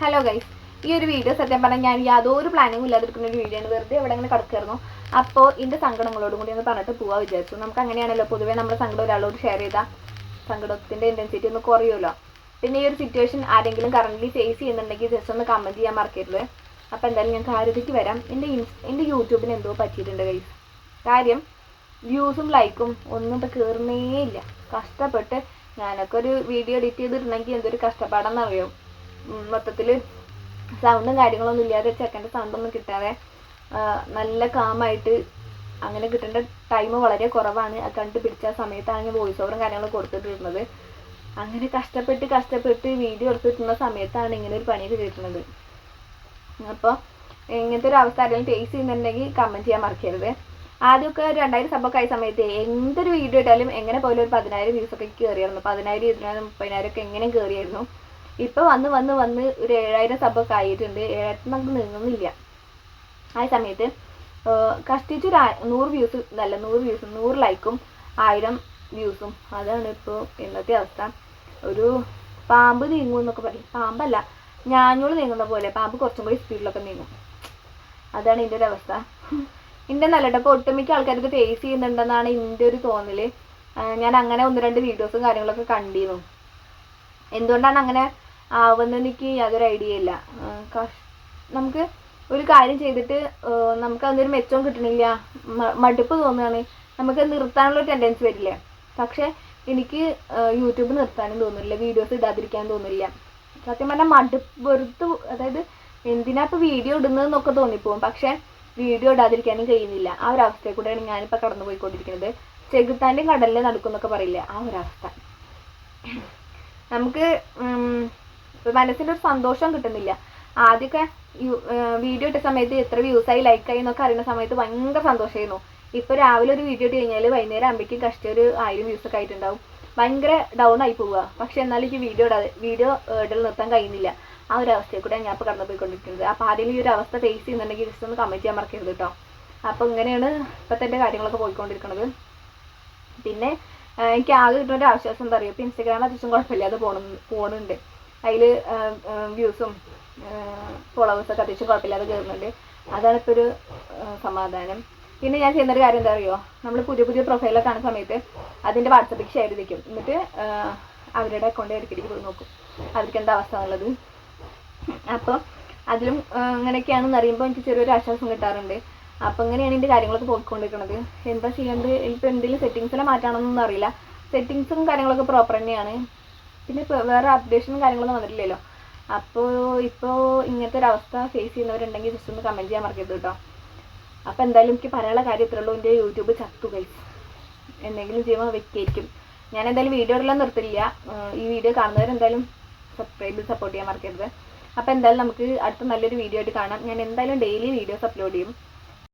Hello guys ഈ ഒരു video സത്യം പറഞ്ഞാൽ ഞാൻ യാതൊരു പ്ലാനിങ്ങും ഇല്ലാതിരിക്കുന്ന ഒരു വീഡിയോ ആണ്. വെറുതെ എവിടെ അങ്ങനെ കിടക്കായിരുന്നു അപ്പോൾ എന്റെ സങ്കടങ്ങളോടും കൂടി ഒന്ന് പറഞ്ഞിട്ട് പോവാ വിചാരിച്ചു. നമുക്ക് അങ്ങനെയാണല്ലോ. പൊതുവേ നമ്മുടെ സങ്കടം ഒരാളോട് ഷെയർ ചെയ്താൽ സങ്കടത്തിന്റെ ഇന്റൻസിറ്റി ഒന്ന് കുറയുമല്ലോ. പിന്നെ ഈ ഒരു സിറ്റുവേഷൻ ആരെങ്കിലും കറണ്ട്ലി ഫേസ് ചെയ്യുന്നുണ്ടെങ്കിൽ ജസ്റ്റ് ഒന്ന് കമന്റ് ചെയ്യാൻ മറക്കരുത്. അപ്പോൾ എന്തായാലും ഞാൻ കാര്യത്തിലേക്ക് വരാം. എന്റെ എന്റെ യൂട്യൂബിന് എന്തോ പറ്റിയിട്ടുണ്ട് ഗൈസ് കാര്യം വ്യൂസും ലൈക്കും ഒന്നും ഇപ്പോൾ കയറുന്നേ ഇല്ല കഷ്ടപ്പെട്ട് ഞാനൊക്കെ ഒരു വീഡിയോ എഡിറ്റ് ചെയ്തിട്ടുണ്ടെങ്കിൽ എന്തൊരു കഷ്ടപ്പാടെന്നറിയോ? മൊത്തത്തിൽ സൗണ്ടും കാര്യങ്ങളൊന്നും ഇല്ലാതെ ചെക്കന്റെ സൗണ്ടൊന്നും കിട്ടാതെ നല്ല കാമായിട്ട് അങ്ങനെ കിട്ടേണ്ട ടൈം വളരെ കുറവാണ്. അത് കണ്ടുപിടിച്ച സമയത്താണ് ഞാൻ വോയിസ് ഓവറും കാര്യങ്ങളും കൊടുത്തിട്ടിരുന്നത്. അങ്ങനെ കഷ്ടപ്പെട്ട് കഷ്ടപ്പെട്ട് വീഡിയോ എടുത്തിട്ടുന്ന സമയത്താണ് ഇങ്ങനെ ഒരു പണിയൊക്കെ കിട്ടുന്നത്. അപ്പോൾ ഇങ്ങനത്തെ ഒരു അവസ്ഥ ആരെങ്കിലും ഫേസ് ചെയ്യുന്നുണ്ടെങ്കിൽ കമന്റ് ചെയ്യാൻ മറക്കരുത്. ആദ്യമൊക്കെ രണ്ടായിരം സബൊക്കെ ആയ സമയത്ത് എന്തൊരു വീഡിയോ ഇട്ടാലും എങ്ങനെ പോലും ഒരു പതിനായിരം വ്യൂസ് ഒക്കെ കയറിയായിരുന്നു. പതിനായിരം ഇരുപതിനായിരം മുപ്പതിനായിരം ഒക്കെ എങ്ങനെ കയറിയായിരുന്നു. ഇപ്പോൾ വന്ന് വന്ന് വന്ന് ഒരു ഏഴായിരം സബൊക്കെ ആയിട്ടുണ്ട്. ഏഴായിരത്തി നമുക്ക് നീങ്ങുന്നില്ല. ആ സമയത്ത് കഷ്ടിച്ച് ഒരു നൂറ് വ്യൂസ് അല്ല നൂറ് വ്യൂസും നൂറ് ലൈക്കും ആയിരം വ്യൂസും അതാണ് ഇപ്പോൾ ഇന്നത്തെ അവസ്ഥ. ഒരു പാമ്പ് നീങ്ങും എന്നൊക്കെ പറയും പാമ്പല്ല ഞാഞ്ഞൂൾ നീങ്ങുന്ന പോലെ പാമ്പ് കുറച്ചും കൂടി സ്പീഡിലൊക്കെ നീങ്ങും. അതാണ് ഇതിന്റെ ഒരു അവസ്ഥ. എന്റെ നല്ലട്ടോ ഇപ്പോൾ ഒട്ടുമിക്ക ആൾക്കാർക്ക് ഫേസ് ചെയ്യുന്നുണ്ടെന്നാണ് എന്റെ ഒരു തോന്നൽ. ആഹ് ഞാൻ അങ്ങനെ ഒന്ന് രണ്ട് വീഡിയോസും കാര്യങ്ങളൊക്കെ കണ്ടിരുന്നു എന്തുകൊണ്ടാണ് അങ്ങനെ ആവുന്നത് എനിക്ക് യാതൊരു ഐഡിയ ഇല്ല. നമുക്ക് ഒരു കാര്യം ചെയ്തിട്ട് നമുക്ക് അതിനൊരു മെച്ചവും കിട്ടണില്ല. മടുപ്പ് തോന്നുകയാണ്. നമുക്ക് നിർത്താനുള്ള ടെൻഡൻസ് വരില്ലേ? പക്ഷേ എനിക്ക് യൂട്യൂബ് നിർത്താനും തോന്നുന്നില്ല. വീഡിയോസ് ഇടാതിരിക്കാൻ തോന്നുന്നില്ല. സത്യം പറഞ്ഞാൽ മടുപ്പ് വെറുത്ത് അതായത് എന്തിനാ ഇപ്പോൾ വീഡിയോ ഇടുന്നതെന്നൊക്കെ തോന്നിപ്പോവും. പക്ഷേ വീഡിയോ ഇടാതിരിക്കാനും കഴിയുന്നില്ല. ആ ഒരു അവസ്ഥയിൽ കൂടെയാണ് ഞാനിപ്പോൾ കടന്നു പോയിക്കൊണ്ടിരിക്കുന്നത് ചെകുത്താന്റെയും കടലിലെ നടക്കുന്നൊക്കെ പറയില്ലേ? ആ ഒരവസ്ഥ നമുക്ക് ഒരു സന്തോഷം കിട്ടുന്നില്ല. ആദ്യമൊക്കെ വീഡിയോ ഇട്ട സമയത്ത് എത്ര വ്യൂസ് ആയി ലൈക്ക് ആയി എന്നൊക്കെ അറിയുന്ന സമയത്ത് ഭയങ്കര സന്തോഷമായിരുന്നു ഇപ്പോൾ രാവിലെ ഒരു വീഡിയോ ഇട്ട് കഴിഞ്ഞാൽ വൈകുന്നേരം ആകുമ്പോഴേക്കും കഷ്ടി ഒരു ആയിരം വ്യൂസ് ഒക്കെ ആയിട്ടുണ്ടാവും. ഭയങ്കര ഡൗൺ ആയി പോവുക. പക്ഷെ എന്നാലും എനിക്ക് വീഡിയോ ഇടാതെ വീഡിയോ ഇടൽ നിർത്താൻ കഴിയുന്നില്ല. ആ ഒരു അവസ്ഥയിൽ കൂടെ ഞാൻ ഇപ്പോൾ കടന്നു പോയിക്കൊണ്ടിരിക്കുന്നത് അപ്പോൾ ആരെങ്കിലും ഈ ഒരു അവസ്ഥ ഫേസ് ചെയ്യുന്നുണ്ടെങ്കിൽ ജസ്റ്റ് ഒന്ന് കമന്റ് ചെയ്യാൻ മറക്കരുത് കേട്ടോ അപ്പോൾ ഇങ്ങനെയാണ് ഇപ്പോഴത്തെ എന്റെ കാര്യങ്ങളൊക്കെ പോയിക്കൊണ്ടിരിക്കുന്നത് പിന്നെ എനിക്ക് ആകെ കിട്ടുന്ന ഒരു ആശ്വാസം എന്താ പറയുക ഇപ്പോൾ ഇൻസ്റ്റാഗ്രാം അത്യാവശ്യം കുഴപ്പമില്ലാതെ പോണ പോണുണ്ട്. അതിൽ വ്യൂസും ഫോളോവേഴ്സൊക്കെ അത്യാവശ്യം കുഴപ്പമില്ലാതെ കയറുന്നുണ്ട് അതാണ് ഇപ്പോൾ ഒരു സമാധാനം. പിന്നെ ഞാൻ ചെയ്യുന്നൊരു കാര്യം എന്താ അറിയോ? നമ്മൾ പുതിയ പുതിയ പ്രൊഫൈലൊക്കെ കാണുന്ന സമയത്ത് അതിന്റെ വാട്സപ്പിലേക്ക് ഷെയർ ചെയ്തിരിക്കും എന്നിട്ട് അവരുടെ അക്കൗണ്ട് ഇടയ്ക്കിടയ്ക്ക് പോയി നോക്കും. അവർക്ക് എന്താ അവസ്ഥ എന്നുള്ളത്. അപ്പോൾ അതിലും അങ്ങനെയൊക്കെയാണെന്ന് അറിയുമ്പോൾ എനിക്ക് ചെറിയൊരു ആശ്വാസം കിട്ടാറുണ്ട്. അപ്പോൾ ഇങ്ങനെയാണ് എന്റെ കാര്യങ്ങളൊക്കെ പോയിക്കൊണ്ടിരിക്കുന്നത് എന്താ ചെയ്യേണ്ടത്? ഇപ്പോൾ എന്തെങ്കിലും സെറ്റിങ്സിനെ മാറ്റാണെന്നൊന്നും അറിയില്ല. സെറ്റിങ്സും കാര്യങ്ങളൊക്കെ പ്രോപ്പർ തന്നെയാണ്. പിന്നെ വേറെ അപ്ഡേഷനും കാര്യങ്ങളൊന്നും വന്നിട്ടില്ലല്ലോ. അപ്പോൾ ഇപ്പോൾ ഇങ്ങനത്തെ ഒരു അവസ്ഥ ഫേസ് ചെയ്യുന്നവരുണ്ടെങ്കിൽ ജസ്റ്റ് ഒന്ന് കമന്റ് ചെയ്യാൻ മറക്കരുത് കേട്ടോ അപ്പോൾ എന്തായാലും എനിക്ക് പറയാനുള്ള കാര്യം ഇത്രേ ഉള്ളൂ. എന്റെ യൂട്യൂബ് ചത്തു കൈസ് എന്തെങ്കിലും ചെയ്യുമ്പോൾ വെക്കായിരിക്കും. ഞാൻ എന്തായാലും വീഡിയോ എല്ലാം നിർത്തില്ല. ഈ വീഡിയോ കാണുന്നവരെന്തായാലും സബ്സ്ക്രൈബ് സപ്പോർട്ട് ചെയ്യാൻ മറക്കരുത്. അപ്പോൾ എന്തായാലും നമുക്ക് അടുത്ത നല്ലൊരു വീഡിയോ ആയിട്ട് കാണാം. ഞാൻ എന്തായാലും ഡെയിലി വീഡിയോസ് അപ്ലോഡ് ചെയ്യും.